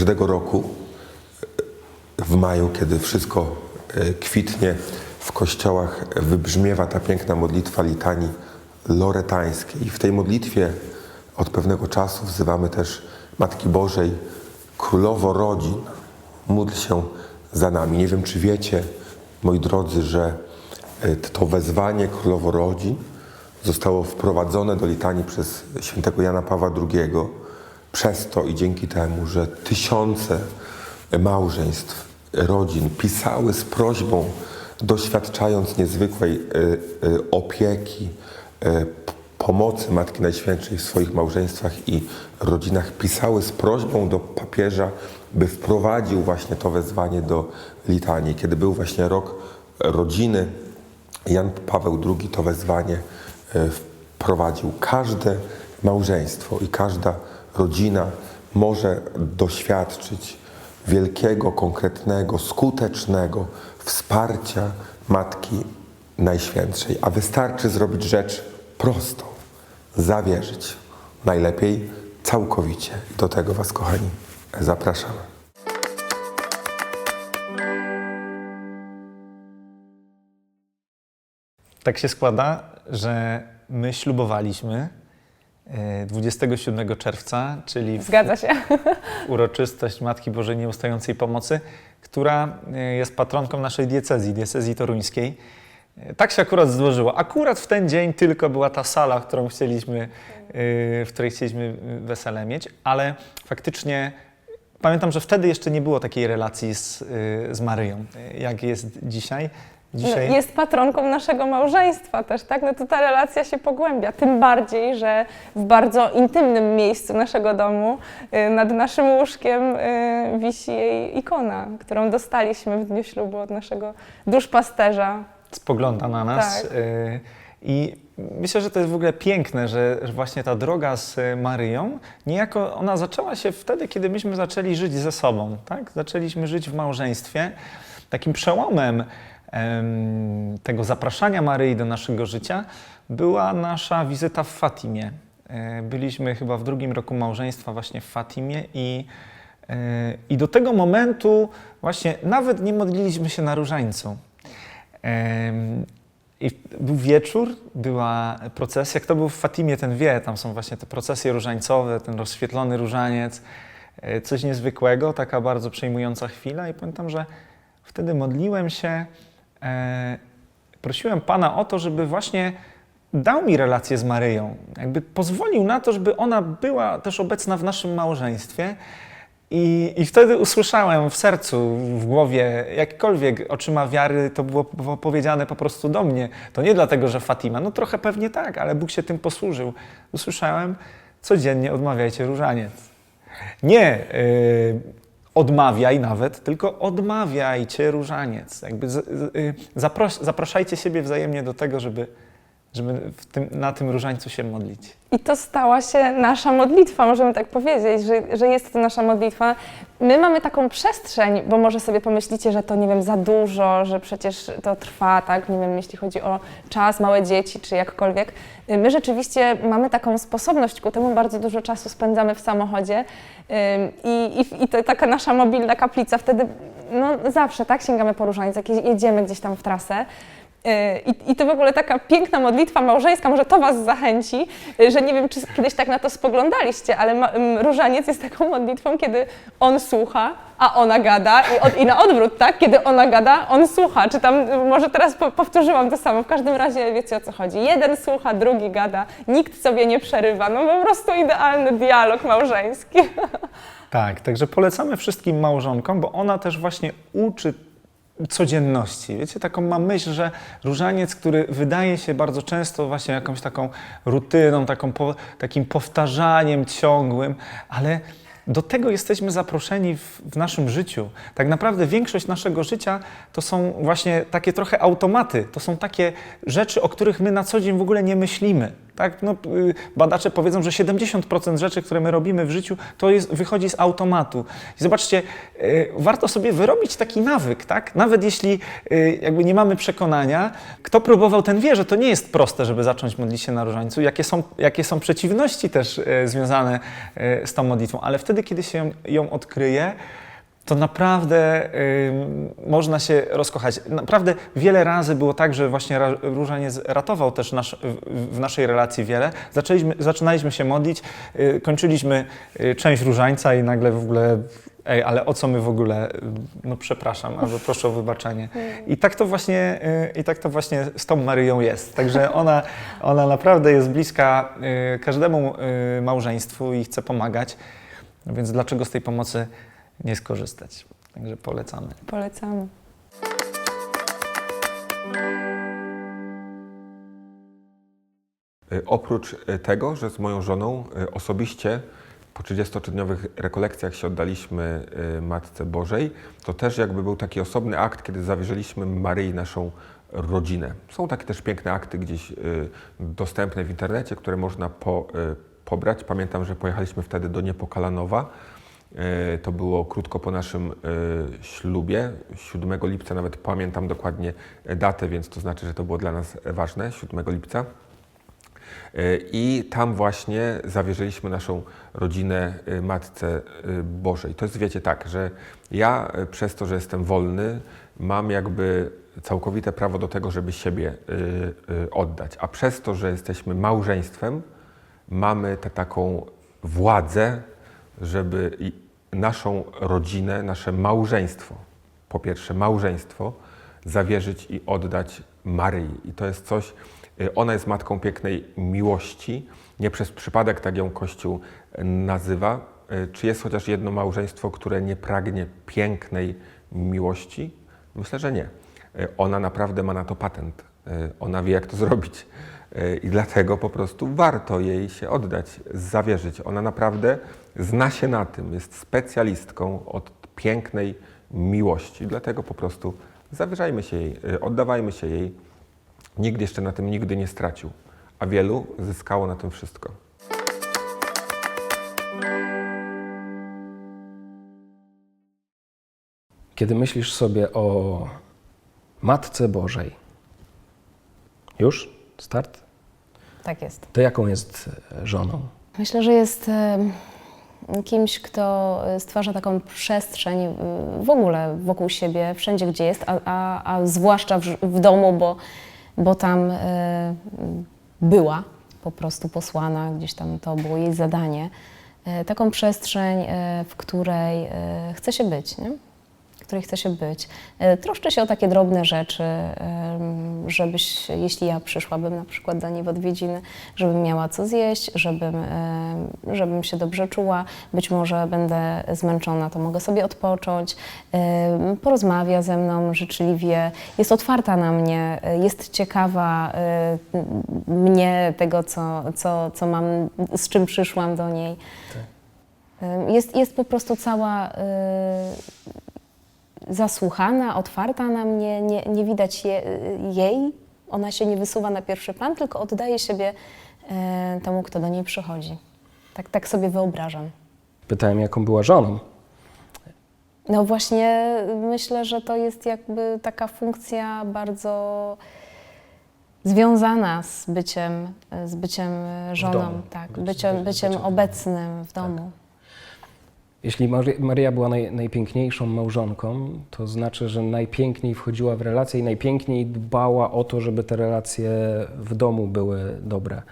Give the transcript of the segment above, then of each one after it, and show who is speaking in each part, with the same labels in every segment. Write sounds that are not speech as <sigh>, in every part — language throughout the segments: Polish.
Speaker 1: każdego roku w maju, kiedy wszystko e, kwitnie, w kościołach wybrzmiewa ta piękna modlitwa litanii loretańskiej. I w tej modlitwie od pewnego czasu wzywamy też Matki Bożej, Królowo Rodzin, módl się za nami. Nie wiem, czy wiecie, moi drodzy, że e, to wezwanie Królowo Rodzin zostało wprowadzone do litanii przez świętego Jana Pawła II przez to i dzięki temu, że tysiące małżeństw, rodzin pisały z prośbą, doświadczając niezwykłej e, e, opieki, e, pomocy Matki Najświętszej w swoich małżeństwach i rodzinach, pisały z prośbą do papieża, by wprowadził właśnie to wezwanie do litanii. Kiedy był właśnie rok rodziny, Jan Paweł II to wezwanie wprowadził. Każde małżeństwo i każda rodzina może doświadczyć wielkiego, konkretnego, skutecznego wsparcia Matki Najświętszej. A wystarczy zrobić rzecz prostą, zawierzyć. Najlepiej całkowicie. Do tego Was, kochani, zapraszamy.
Speaker 2: Tak się składa, że my ślubowaliśmy 27 czerwca, czyli w
Speaker 3: Zgadza się. <laughs>
Speaker 2: uroczystość Matki Bożej Nieustającej Pomocy, która e, jest patronką naszej diecezji, diecezji toruńskiej. E, Tak się akurat złożyło. Akurat w ten dzień tylko była ta sala, którą chcieliśmy, e, w której chcieliśmy e, wesele mieć, ale faktycznie pamiętam, że wtedy jeszcze nie było takiej relacji z, e, z Maryją, e, jak jest dzisiaj. Dzisiaj
Speaker 3: Jest patronką naszego małżeństwa też, tak? No to ta relacja się pogłębia. Tym bardziej, że w bardzo intymnym miejscu naszego domu, y, nad naszym łóżkiem y, wisi jej ikona, którą dostaliśmy w dniu ślubu od naszego duszpasterza.
Speaker 2: spogląda na nas.
Speaker 3: Tak.
Speaker 2: y, I myślę, że to jest w ogóle piękne, że, że właśnie ta droga z Maryją, niejako ona zaczęła się wtedy, kiedy myśmy zaczęli żyć ze sobą, tak? Zaczęliśmy żyć w małżeństwie. Takim przełomem em, tego zapraszania Maryi do naszego życia była nasza wizyta w Fatimie. E, Byliśmy chyba w drugim roku małżeństwa właśnie w Fatimie i e, i do tego momentu właśnie nawet nie modliliśmy się na różańcu. I był wieczór, była procesja. Kto był w Fatimie, ten wie, tam są właśnie te procesje różańcowe, ten rozświetlony różaniec, e, coś niezwykłego, taka bardzo przejmująca chwila. I pamiętam, że wtedy modliłem się, prosiłem Pana o to, żeby właśnie dał mi relację z Maryją, jakby pozwolił na to, żeby ona była też obecna w naszym małżeństwie. I, I wtedy usłyszałem w sercu, w głowie, jakkolwiek oczyma wiary, to było po- powiedziane po prostu do mnie. To nie dlatego, że Fatima, no trochę pewnie tak, ale Bóg się tym posłużył. Usłyszałem, codziennie odmawiajcie różaniec. Nie y, odmawiaj nawet, tylko odmawiajcie różaniec. Jakby z, z, y, zapraszajcie siebie wzajemnie do tego, żeby, żeby tym, na tym różańcu się modlić.
Speaker 3: I to stała się nasza modlitwa, możemy tak powiedzieć, że, że jest to nasza modlitwa. My mamy taką przestrzeń, bo może sobie pomyślicie, że to nie wiem, za dużo, że przecież to trwa, tak? Nie wiem, jeśli chodzi o czas, małe dzieci czy jakkolwiek. My rzeczywiście mamy taką sposobność ku temu, bardzo dużo czasu spędzamy w samochodzie i, i, i to taka nasza mobilna kaplica wtedy, no zawsze, tak? Sięgamy po różaniec, jak jedziemy gdzieś tam w trasę. Yy, I, I to w ogóle taka piękna modlitwa małżeńska, może to Was zachęci, yy, że nie wiem, czy kiedyś tak na to spoglądaliście, ale różaniec jest taką modlitwą, kiedy on słucha, a ona gada i, od, i na odwrót, tak? Kiedy ona gada, on słucha. Czy tam, może teraz po, powtórzyłam to samo, w każdym razie wiecie o co chodzi. Jeden słucha, drugi gada, nikt sobie nie przerywa, no po prostu idealny dialog małżeński. <laughs>
Speaker 2: Tak, także polecamy wszystkim małżonkom, bo ona też właśnie uczy codzienności. Wiecie, taką ma myśl, że różaniec, który wydaje się bardzo często właśnie jakąś taką rutyną, taką po, takim powtarzaniem ciągłym, ale do tego jesteśmy zaproszeni w, w naszym życiu. Tak naprawdę większość naszego życia to są właśnie takie trochę automaty, to są takie rzeczy, o których my na co dzień w ogóle nie myślimy. Tak? No, y, badacze powiedzą, że 70% rzeczy, które my robimy w życiu, to jest, wychodzi z automatu. I zobaczcie, y, warto sobie wyrobić taki nawyk, tak? Nawet jeśli y, jakby nie mamy przekonania, kto próbował, ten wie, że to nie jest proste, żeby zacząć modlić się na różańcu, jakie są, jakie są przeciwności też związane z tą modlitwą, ale wtedy, kiedy się ją odkryje, to naprawdę ym, można się rozkochać. Naprawdę wiele razy było tak, że właśnie ra, różaniec ratował też nasz, w, w naszej relacji wiele. Zaczęliśmy, zaczynaliśmy się modlić, y, kończyliśmy y, część różańca i nagle w ogóle ej, ale o co my w ogóle, y, no przepraszam, albo proszę o wybaczenie. I tak to właśnie, y, i tak to właśnie z tą Maryją jest. Także ona, ona naprawdę jest bliska y, każdemu y, małżeństwu i chce pomagać. No więc dlaczego z tej pomocy nie skorzystać? Także polecamy.
Speaker 3: Polecamy.
Speaker 1: Y, Oprócz y, tego, że z moją żoną y, osobiście po 30-dniowych rekolekcjach się oddaliśmy Matce Bożej, to też jakby był taki osobny akt, kiedy zawierzyliśmy Maryi naszą rodzinę. Są takie też piękne akty gdzieś dostępne w internecie, które można po, pobrać. Pamiętam, że pojechaliśmy wtedy do Niepokalanowa. Y, To było krótko po naszym y, ślubie, 7 lipca, nawet pamiętam dokładnie datę, więc to znaczy, że to było dla nas ważne, 7 lipca. I tam właśnie zawierzyliśmy naszą rodzinę Matce Bożej. To jest, wiecie, tak, że ja przez to, że jestem wolny, mam jakby całkowite prawo do tego, żeby siebie oddać. A przez to, że jesteśmy małżeństwem, mamy tę taką władzę, żeby naszą rodzinę, nasze małżeństwo, po pierwsze małżeństwo, zawierzyć i oddać Maryi. I to jest coś, y, ona jest matką pięknej miłości. Nie przez przypadek tak ją Kościół nazywa. Y, Czy jest chociaż jedno małżeństwo, które nie pragnie pięknej miłości? Myślę, że nie. Y, Ona naprawdę ma na to patent. Ona wie, jak to <laughs> zrobić. Y, I dlatego po prostu warto jej się oddać, zawierzyć. Ona naprawdę zna się na tym, jest specjalistką od pięknej miłości. Dlatego po prostu zawierzajmy się jej, y, oddawajmy się jej. Nikt jeszcze na tym nigdy nie stracił, a wielu zyskało na tym wszystko.
Speaker 4: Kiedy myślisz sobie o Matce Bożej, już? Start?
Speaker 5: Tak jest.
Speaker 4: To jaką jest e, żoną?
Speaker 5: Myślę, że jest e, kimś, kto e, stwarza taką przestrzeń w ogóle wokół siebie, wszędzie gdzie jest, a, a, a zwłaszcza w, w domu, bo, bo tam e, była po prostu posłana, gdzieś tam to było jej zadanie. Taką przestrzeń, w której chce się być, nie? Której chce się być. E, Troszczę się o takie drobne rzeczy, żebyś, jeśli ja przyszłabym na przykład do niej w odwiedziny, żebym miała co zjeść, żebym, żebym się dobrze czuła. Być może będę zmęczona, to mogę sobie odpocząć. Porozmawia ze mną życzliwie, jest otwarta na mnie, e, jest ciekawa e, mnie, tego, co, co, co mam, z czym przyszłam do niej. Em, Jest, jest po prostu cała zasłuchana, otwarta na mnie, nie, nie widać je, jej, ona się nie wysuwa na pierwszy plan, tylko oddaje siebie e, temu, kto do niej przychodzi. Tak, tak sobie wyobrażam.
Speaker 4: Pytałem, jaką była żoną.
Speaker 5: No właśnie myślę, że to jest jakby taka funkcja bardzo związana z byciem, z byciem żoną, tak,
Speaker 4: Bycie-
Speaker 5: byciem,
Speaker 4: bycie-
Speaker 5: byciem
Speaker 4: bycie-
Speaker 5: obecnym w domu.
Speaker 4: Jeśli Maria była naj, najpiękniejszą małżonką, to znaczy, że najpiękniej wchodziła w relacje i najpiękniej dbała o to, żeby te relacje w domu były dobre.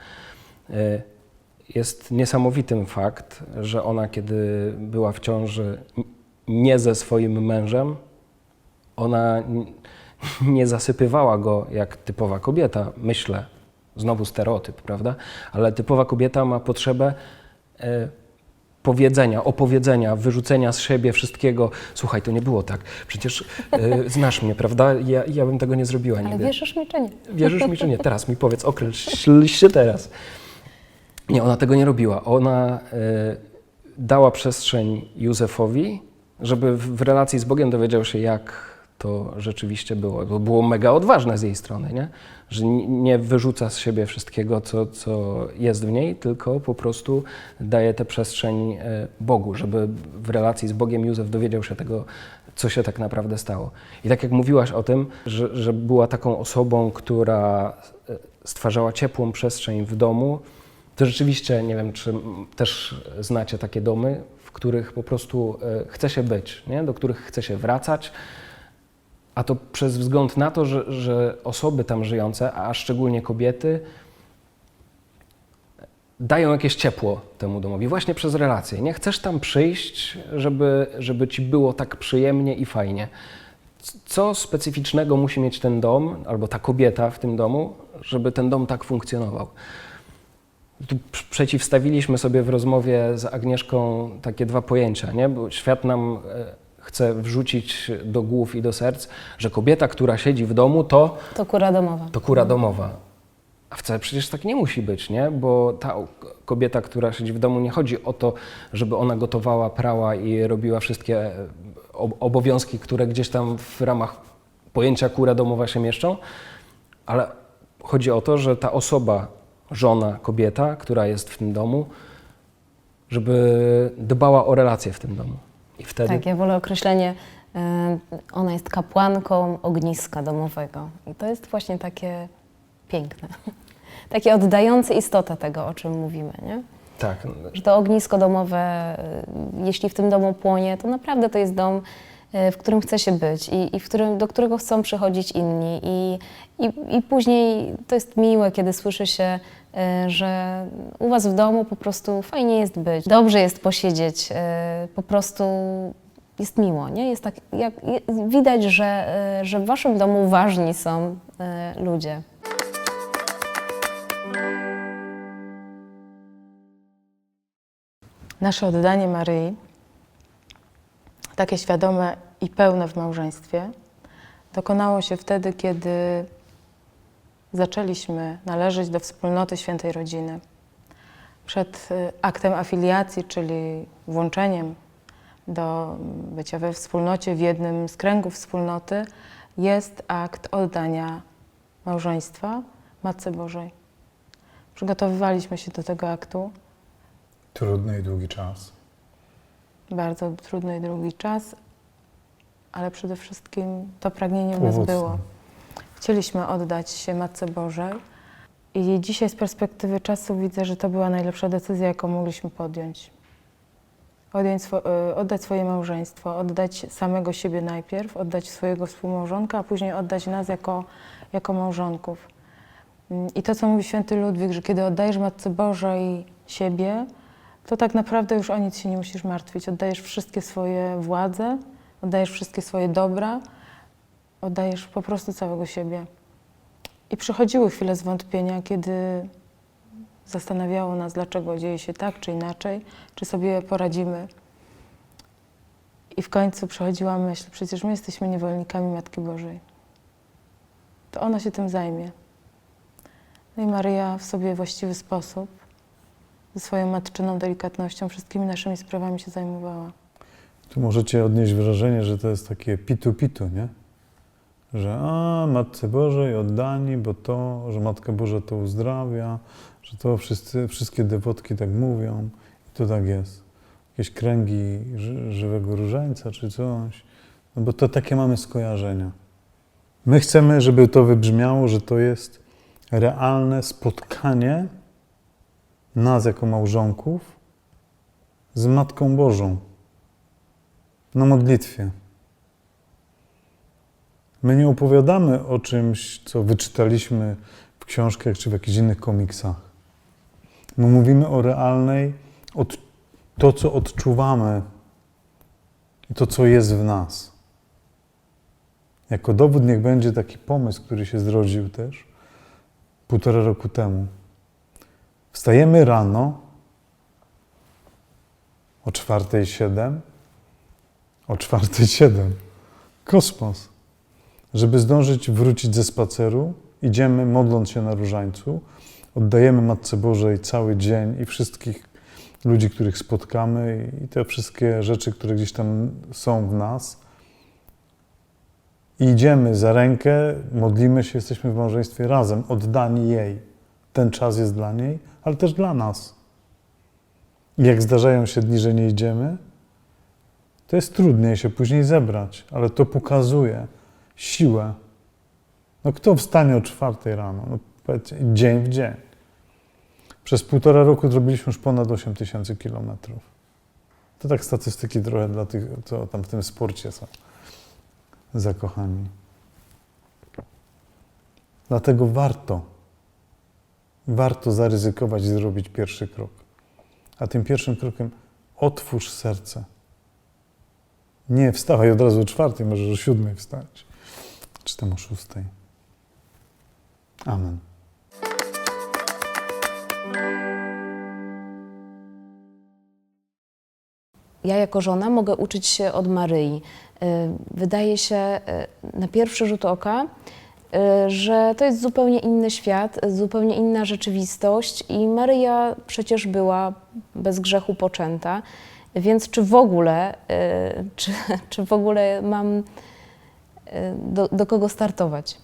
Speaker 4: E, Jest niesamowitym fakt, że ona, kiedy była w ciąży nie ze swoim mężem, ona nie zasypywała go jak typowa kobieta, myślę. Znowu stereotyp, prawda? Ale typowa kobieta ma potrzebę e, powiedzenia, opowiedzenia, wyrzucenia z siebie wszystkiego. Słuchaj, to nie było tak. Przecież e, znasz mnie, prawda? Ja, ja bym tego nie zrobiła
Speaker 5: Ale
Speaker 4: nigdy.
Speaker 5: wierzysz mi czy nie?
Speaker 4: Wierzysz mi czy nie? Teraz mi powiedz, określ <laughs> się teraz. Nie, ona tego nie robiła. Ona e, dała przestrzeń Józefowi, żeby w, w relacji z Bogiem dowiedział się, jak to rzeczywiście było. To było mega odważne z jej strony, nie? że nie wyrzuca z siebie wszystkiego, co, co jest w niej, tylko po prostu daje tę przestrzeń e, Bogu, żeby w relacji z Bogiem Józef dowiedział się tego, co się tak naprawdę stało. I tak jak mówiłaś o tym, że, że była taką osobą, która e, stwarzała ciepłą przestrzeń w domu, to rzeczywiście, nie wiem, czy też znacie takie domy, w których po prostu e, chce się być, nie? do których chce się wracać, a to przez wzgląd na to, że, że osoby tam żyjące, a szczególnie kobiety, dają jakieś ciepło temu domowi, właśnie przez relacje. Nie chcesz tam przyjść, żeby, żeby ci było tak przyjemnie i fajnie. Co specyficznego musi mieć ten dom, albo ta kobieta w tym domu, żeby ten dom tak funkcjonował? Tu pr- przeciwstawiliśmy sobie w rozmowie z Agnieszką takie dwa pojęcia, nie? bo świat nam chce wrzucić do głów i do serc, że kobieta, która siedzi w domu, to
Speaker 5: To kura domowa.
Speaker 4: to kura domowa. A wcale przecież tak nie musi być, nie? Bo ta kobieta, która siedzi w domu, nie chodzi o to, żeby ona gotowała, prała i robiła wszystkie e, ob- obowiązki, które gdzieś tam w ramach pojęcia kura domowa się mieszczą, ale chodzi o to, że ta osoba, żona, kobieta, która jest w tym domu, żeby dbała o relacje w tym domu. I wtedy
Speaker 5: Tak, ja wolę określenie, e, ona jest kapłanką ogniska domowego. I to jest właśnie takie piękne. <laughs> Takie oddające istotę tego, o czym mówimy, nie?
Speaker 4: tak,
Speaker 5: Że to ognisko domowe, e, jeśli w tym domu płonie, to naprawdę to jest dom, e, w którym chce się być i, i w którym, do którego chcą przychodzić inni. I, i, I później to jest miłe, kiedy słyszy się, że u Was w domu po prostu fajnie jest być, dobrze jest posiedzieć, e, po prostu jest miło, nie? Jest tak, jak, widać, że, e, że w Waszym domu ważni są e, ludzie.
Speaker 6: Nasze oddanie Maryi, takie świadome i pełne w małżeństwie, dokonało się wtedy, kiedy zaczęliśmy należeć do wspólnoty świętej rodziny. Przed y, aktem afiliacji, czyli włączeniem do bycia we wspólnocie, w jednym z kręgów wspólnoty, jest akt oddania małżeństwa Matce Bożej. Przygotowywaliśmy się do tego aktu.
Speaker 7: Trudny i długi czas.
Speaker 6: bardzo trudny i długi czas, ale przede wszystkim to pragnienie w nas było. Chcieliśmy oddać się Matce Bożej i dzisiaj z perspektywy czasu widzę, że to była najlepsza decyzja, jaką mogliśmy podjąć. Odjąć swo- y, oddać swoje małżeństwo, oddać samego siebie najpierw, oddać swojego współmałżonka, a później oddać nas jako, jako małżonków. Mm, I to, co mówi święty Ludwik, że kiedy oddajesz Matce Bożej siebie, to tak naprawdę już o nic się nie musisz martwić. Oddajesz wszystkie swoje władze, oddajesz wszystkie swoje dobra, oddajesz po prostu całego siebie. I przychodziły chwile zwątpienia, kiedy zastanawiało nas, dlaczego dzieje się tak czy inaczej, czy sobie poradzimy. I w końcu przychodziła myśl, przecież my jesteśmy niewolnikami Matki Bożej. To ona się tym zajmie. No i Maryja w sobie właściwy sposób ze swoją matczyną delikatnością wszystkimi naszymi sprawami się zajmowała.
Speaker 7: Tu możecie odnieść wrażenie, że to jest takie pitu-pitu, nie? Że a, Matce Bożej oddani, bo to, że Matka Boża to uzdrawia, że to wszyscy, wszystkie dewotki tak mówią i to tak jest. Jakieś kręgi ży, żywego różańca czy coś. No bo to takie mamy skojarzenia. My chcemy, żeby to wybrzmiało, że to jest realne spotkanie nas jako małżonków z Matką Bożą na modlitwie. My nie opowiadamy o czymś, co wyczytaliśmy w książkach czy w jakichś innych komiksach. My mówimy o realnej, od, to co odczuwamy i to co jest w nas. Jako dowód niech będzie taki pomysł, który się zrodził też półtora roku temu. Wstajemy rano o czwartej siedem, o czwartej siedem. Kosmos. Żeby zdążyć wrócić ze spaceru, idziemy modląc się na różańcu, oddajemy Matce Bożej cały dzień i wszystkich ludzi, których spotkamy i te wszystkie rzeczy, które gdzieś tam są w nas. I idziemy za rękę, modlimy się, jesteśmy w małżeństwie razem, oddani jej. Ten czas jest dla niej, ale też dla nas. I jak zdarzają się dni, że nie idziemy, to jest trudniej się później zebrać, ale to pokazuje siłę. No kto wstanie o czwartej rano? No, powiedzcie, dzień w dzień. Przez półtora roku zrobiliśmy już ponad 8 tysięcy kilometrów. To tak statystyki trochę dla tych, co tam w tym sporcie są zakochani. Dlatego warto, warto zaryzykować i zrobić pierwszy krok. A tym pierwszym krokiem otwórz serce. Nie wstawaj od razu o czwartej, możesz o siódmej wstać, czy tam o szóstej. Amen.
Speaker 5: Ja jako żona mogę uczyć się od Maryi. Y, Wydaje się y, na pierwszy rzut oka, y, że to jest zupełnie inny świat, zupełnie inna rzeczywistość i Maryja przecież była bez grzechu poczęta. Więc czy w ogóle, czy, <laughs> czy w ogóle mam do, do kogo startować?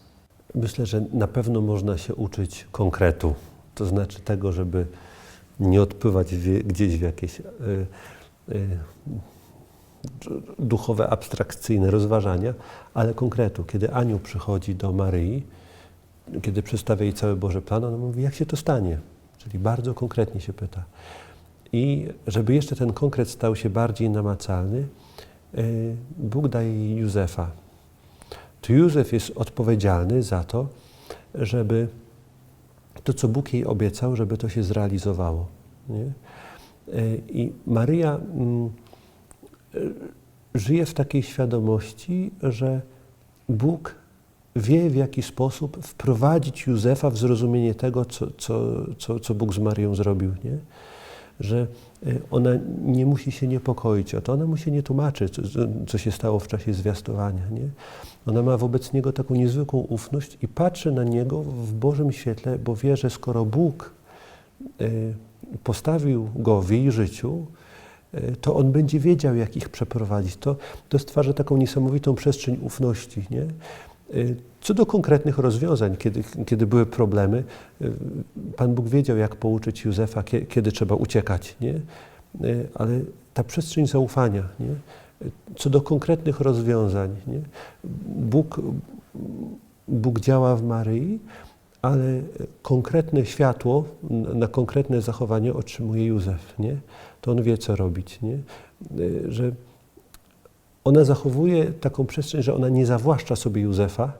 Speaker 8: Myślę, że na pewno można się uczyć konkretu, to znaczy tego, żeby nie odpływać w, gdzieś w jakieś y, y, duchowe, abstrakcyjne rozważania, ale konkretu. Kiedy anioł przychodzi do Maryi, kiedy przedstawia jej cały Boży plan, ona mówi, jak się to stanie? Czyli bardzo konkretnie się pyta. I żeby jeszcze ten konkret stał się bardziej namacalny, y, Bóg daje jej Józefa, to Józef jest odpowiedzialny za to, żeby to, co Bóg jej obiecał, żeby to się zrealizowało. Nie? E, I Maryja mm, e, żyje w takiej świadomości, że Bóg wie, w jaki sposób wprowadzić Józefa w zrozumienie tego, co, co, co, Bóg z Maryją zrobił. Nie? Że ona nie musi się niepokoić o to, ona mu się nie tłumaczy, co, co się stało w czasie zwiastowania. Nie? Ona ma wobec Niego taką niezwykłą ufność i patrzy na Niego w Bożym świetle, bo wie, że skoro Bóg y, postawił Go w jej życiu, y, to On będzie wiedział, jak ich przeprowadzić. To, to stwarza taką niesamowitą przestrzeń ufności. Nie? Co do konkretnych rozwiązań, kiedy, kiedy były problemy, Pan Bóg wiedział, jak pouczyć Józefa, kie- kiedy trzeba uciekać. Nie? Ale ta przestrzeń zaufania, nie? co do konkretnych rozwiązań, nie? Bóg, Bóg działa w Maryi, ale konkretne światło na konkretne zachowanie otrzymuje Józef. Nie? To on wie, co robić. Nie? Że ona zachowuje taką przestrzeń, że ona nie zawłaszcza sobie Józefa,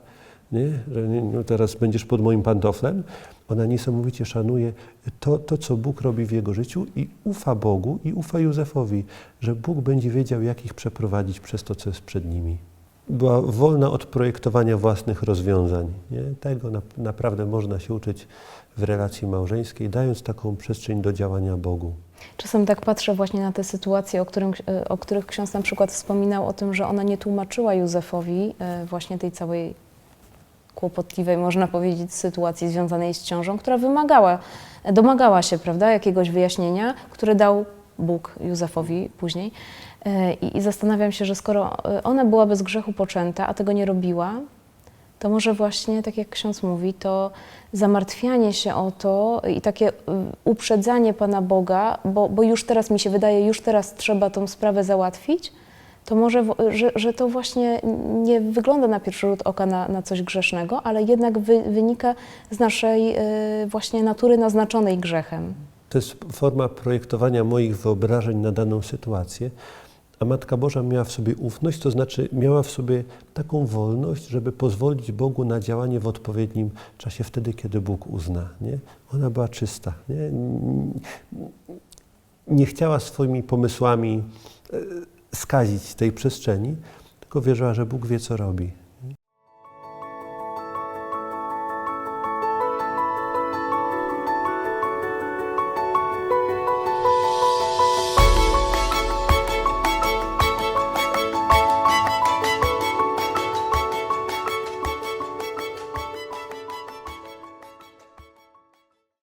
Speaker 8: nie? że no teraz będziesz pod moim pantoflem. Ona niesamowicie szanuje to, to, co Bóg robi w jego życiu i ufa Bogu i ufa Józefowi, że Bóg będzie wiedział, jak ich przeprowadzić przez to, co jest przed nimi. Była wolna od projektowania własnych rozwiązań. Nie? Tego na, naprawdę można się uczyć w relacji małżeńskiej, dając taką przestrzeń do działania Bogu.
Speaker 5: Czasem tak patrzę właśnie na te sytuacje, o, którym, e, o których ksiądz na przykład wspominał, o tym, że ona nie tłumaczyła Józefowi e, właśnie tej całej kłopotliwej, można powiedzieć, sytuacji związanej z ciążą, która wymagała, domagała się, prawda, jakiegoś wyjaśnienia, które dał Bóg Józefowi później. E, I, I zastanawiam się, że skoro ona była bez grzechu poczęta, a tego nie robiła, to może właśnie, tak jak ksiądz mówi, to zamartwianie się o to i takie y, uprzedzanie Pana Boga, bo, bo już teraz mi się wydaje, już teraz trzeba tą sprawę załatwić, to może, że, że to właśnie nie wygląda na pierwszy rzut oka na, na coś grzesznego, ale jednak wy, wynika z naszej y, właśnie natury naznaczonej grzechem.
Speaker 8: To jest forma projektowania moich wyobrażeń na daną sytuację, a Matka Boża miała w sobie ufność, to znaczy miała w sobie taką wolność, żeby pozwolić Bogu na działanie w odpowiednim czasie, wtedy, kiedy Bóg uzna. Nie? Ona była czysta. Nie, nie chciała swoimi pomysłami e, skazić tej przestrzeni, tylko wierzyła, że Bóg wie, co robi.